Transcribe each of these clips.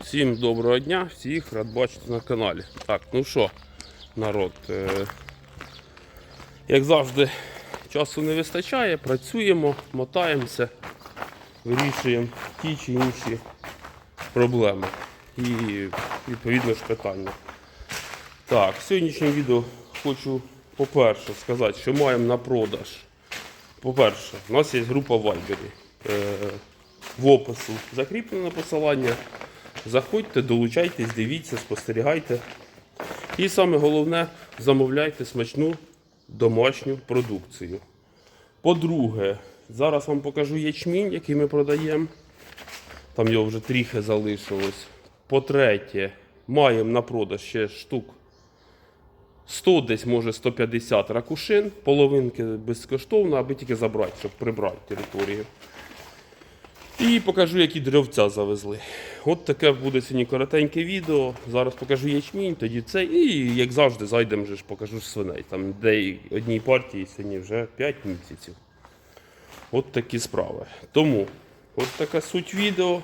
Всім доброго дня, всіх рад бачити на каналі. Так, ну що, народ, е, як завжди, часу не вистачає, працюємо, мотаємося, вирішуємо ті чи інші проблеми і відповідно ж питання. Так, в сьогоднішньому відео хочу, по-перше, сказати, що маємо на продаж. По-перше, у нас є група в Вайбері. Е, в опису закріплене посилання. Заходьте, долучайтесь, дивіться, спостерігайте. І саме головне, замовляйте смачну домашню продукцію. По-друге, зараз вам покажу ячмінь, який ми продаємо. Там його вже трохи залишилось. По-третє, маємо на продаж ще штук 100, десь може 150 ракушин, половинки безкоштовно, аби тільки забрати, щоб прибрати територію. І покажу, які деревця завезли. От таке буде сьогодні коротеньке відео. Зараз покажу ячмінь, тоді це. І як завжди, зайдемо вже ж покажу свиней. Там де одній партії сьогодні вже 5 місяців. От такі справи. Тому от така суть відео.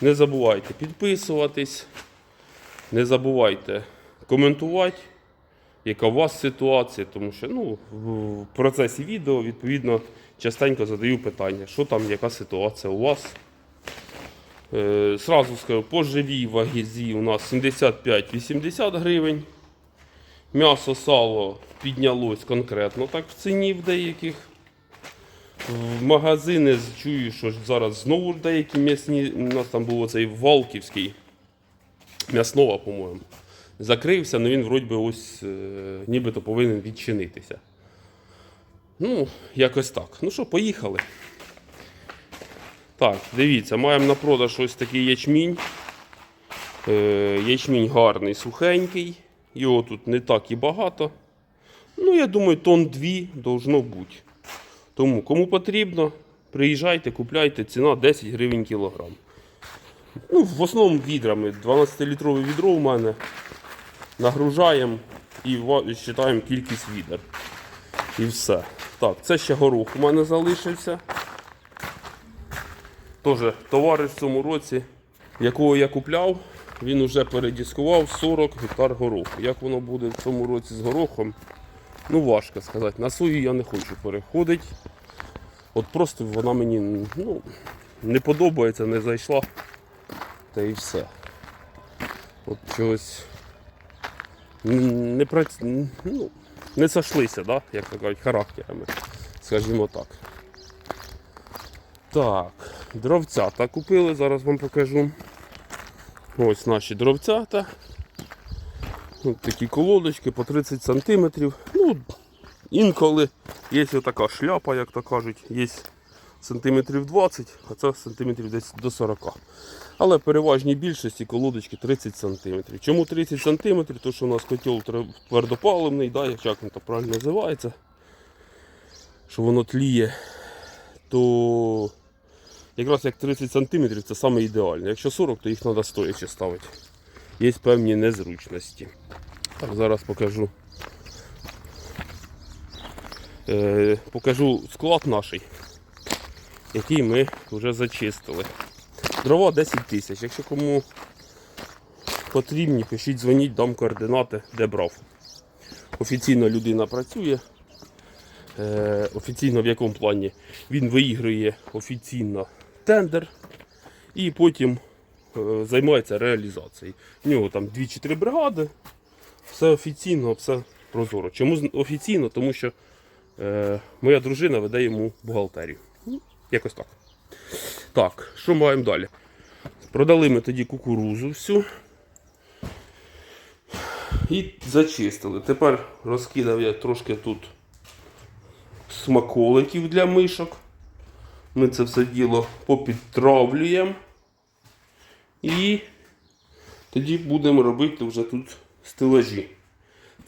Не забувайте підписуватись, не забувайте коментувати, яка у вас ситуація, тому що ну, в процесі відео відповідно частенько задаю питання, що там, яка ситуація у вас. Е, Сразу скажу, по живій вагізі у нас 75-80 гривень. М'ясо, сало піднялось конкретно так в ціні в деяких. В магазини чую, що зараз знову деякі м'ясні. У нас там був цей Валківський м'яснова, по-моєму. Закрився, але він вроді ось е, нібито повинен відчинитися. Ну, якось так. Ну що, поїхали. Так, дивіться, маємо на продаж ось такий ячмінь. Е, ячмінь гарний, сухенький. Його тут не так і багато. Ну, я думаю, тонн дві должно бути. Тому, кому потрібно, приїжджайте, купляйте, ціна 10 гривень кілограм. Ну, в основному відрами. 12-літрове відро у мене. Нагружаємо і вважаємо кількість відер. І все. Так, це ще горох у мене залишився. Теж товариш в цьому році, якого я купляв, він вже передіскував 40 гектар гороху. Як воно буде в цьому році з горохом, ну важко сказати. На сою я не хочу переходити. От просто вона мені ну, не подобається, не зайшла. Та і все. От чогось не прац... ну, не сошлися, да? як то кажуть, характерами, скажімо так. Так, дровцята купили, зараз вам покажу. Ось наші дровцята. Ось такі колодочки по 30 см. Ну, інколи є така шляпа, як то кажуть, є сантиметрів 20, а це сантиметрів десь до 40. Але в переважній більшості колодочки 30 см. Чому 30 см? Тому що у нас котел твердопаливний, да, як він то правильно називається, що воно тліє, то якраз як 30 см це саме ідеально. Якщо 40, то їх треба стоячи ставити. Є певні незручності. Так, зараз покажу. Е, покажу склад наш, який ми вже зачистили. Дрова 10 тисяч. Якщо кому потрібні, пишіть, дзвоніть, дам координати, де брав. Офіційно людина працює. Е, офіційно в якому плані він виігрує офіційно тендер і потім е, займається реалізацією. У нього там 2 чи 3 бригади. Все офіційно, все прозоро. Чому офіційно? Тому що е, моя дружина веде йому бухгалтерію. Якось так. Так, що маємо далі? Продали ми тоді кукурузу всю. І зачистили. Тепер розкидав я трошки тут смаколиків для мишок. Ми це все діло попідтравлюємо. І тоді будемо робити вже тут стелажі.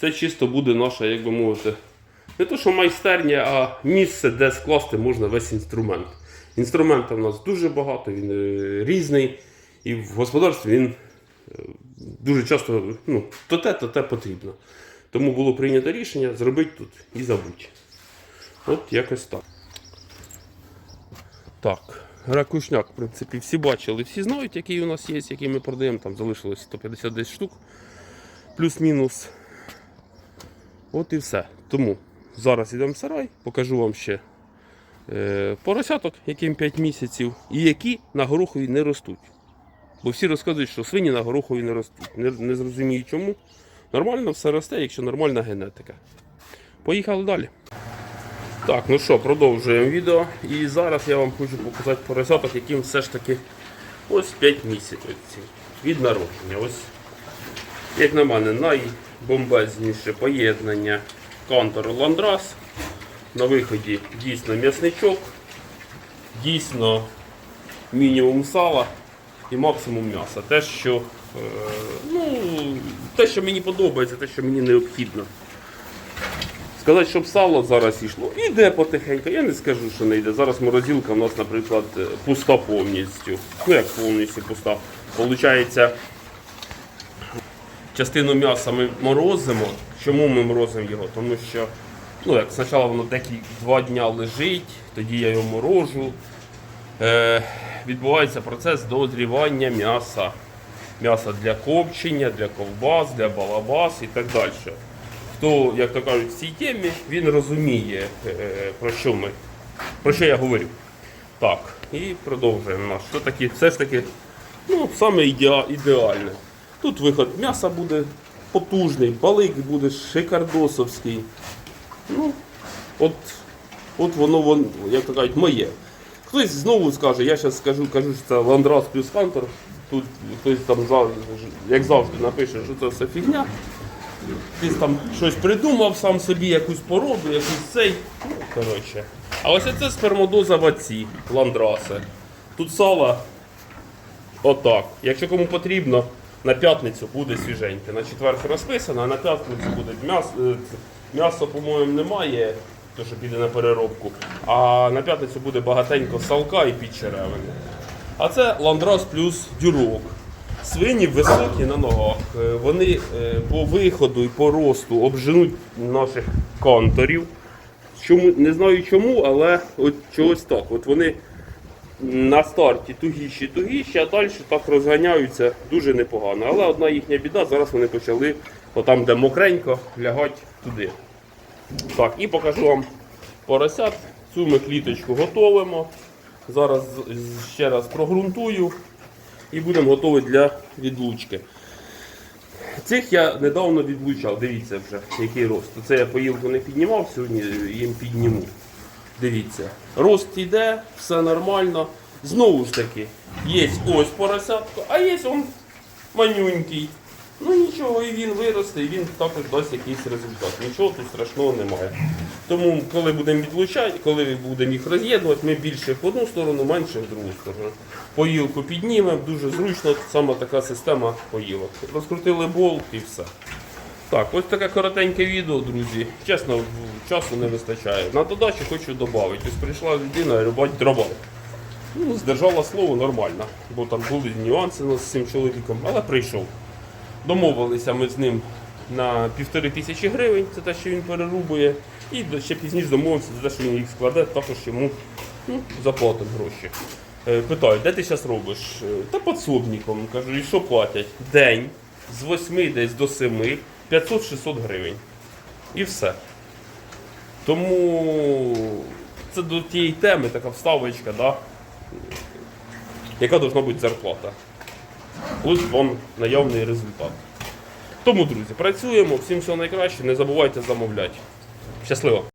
Це чисто буде наша, як би мовити, не то, що майстерня, а місце, де скласти можна весь інструмент. Інструментів у нас дуже багато, він е, різний. І в господарстві він е, дуже часто ну, то те, то те потрібно. Тому було прийнято рішення зробити тут і забути. От якось так. Так. ракушняк, в принципі, всі бачили, всі знають, який у нас є, який ми продаємо. Там залишилось 150 десь штук, плюс-мінус. От і все. Тому зараз йдемо в сарай, покажу вам ще е, поросяток, яким 5 місяців, і які на горохові не ростуть. Бо всі розказують, що свині на горохові не ростуть. Не, не зрозумію чому. Нормально все росте, якщо нормальна генетика. Поїхали далі. Так, ну що, продовжуємо відео. І зараз я вам хочу показати поросяток, яким все ж таки ось 5 місяців від народження. Ось, як на мене, найбомбезніше поєднання кантор ландрас. На виході дійсно м'ясничок, дійсно мінімум сала і максимум м'яса. Те, що, е, ну, те, що мені подобається, те, що мені необхідно. Сказати, щоб сало зараз йшло, іде потихеньку. Я не скажу, що не йде. Зараз морозилка у нас, наприклад, е, пуста повністю. Ну як повністю пуста. Получається, частину м'яса ми морозимо. Чому ми морозимо його? Тому що ну, як спочатку воно деякі два дня лежить, тоді я його морожу. Е, відбувається процес дозрівання м'яса. М'яса для копчення, для ковбас, для балабас і так далі хто, як то кажуть, в цій темі, він розуміє, е, про що ми, про що я говорю. Так, і продовжуємо. Що таке, все ж таки, ну, саме ідеа, ідеальне. Тут виход м'яса буде потужний, балик буде шикардосовський. Ну, от, от воно, вон, як то кажуть, моє. Хтось знову скаже, я зараз скажу, кажу, що це Ландрас плюс Хантер. Тут хтось там як завжди напише, що це все фігня. Ти там щось придумав сам собі, якусь породу, якусь цей. Ну, коротше. А ось це спермодоза ваці, ландраси. Тут сало отак. Якщо кому потрібно, на п'ятницю буде свіженьке. На четвер розписано, а на п'ятницю буде м'ясо. е, М'ясо, по-моєму, немає, то що піде на переробку. А на п'ятницю буде багатенько салка і підчеревини. А це ландрас плюс дюрок. Свині високі на ногах. Е, Вони е, по виходу і по росту обженуть наших канторів. Чому, не знаю чому, але от чогось так. От вони на старті тугіші, тугіші, а далі так розганяються дуже непогано. Але одна їхня біда, зараз вони почали, отам, де мокренько, лягати туди. Так, і покажу вам поросят. Цю ми кліточку готуємо. Зараз ще раз прогрунтую і будемо готові для відлучки. Цих я недавно відлучав, дивіться вже, який рост. Це я поїлку не піднімав, сьогодні їм підніму. Дивіться, рост йде, все нормально. Знову ж таки, є ось поросятко, а є он манюнький. Ну нічого, і він виросте, і він також дасть якийсь результат. Нічого тут страшного немає. Тому, коли будемо відлучати, коли будемо їх роз'єднувати, ми більше в одну сторону, менше в другу сторону. Поїлку піднімемо, дуже зручно, саме така система поїлок. Розкрутили болт і все. Так, ось таке коротеньке відео, друзі. Чесно, часу не вистачає. На додачу хочу додати. Ось прийшла людина рубати дрова. Ну, здержала слово нормально, бо там були нюанси з цим чоловіком, але прийшов. Домовилися ми з ним на півтори тисячі гривень, це те, що він перерубує. І ще пізніше домовився за те, що він їх складе, також йому ну, заплатимо гроші. Е, Питаю, де ти зараз робиш? Е, Та підсобником. Кажу, і що платять? День з 8 десь до 7, 500-600 гривень. І все. Тому це до тієї теми така вставочка, да? яка повинна бути зарплата. Ось вам наявний результат. Тому, друзі, працюємо, всім всього найкраще, не забувайте замовляти. Щасливо!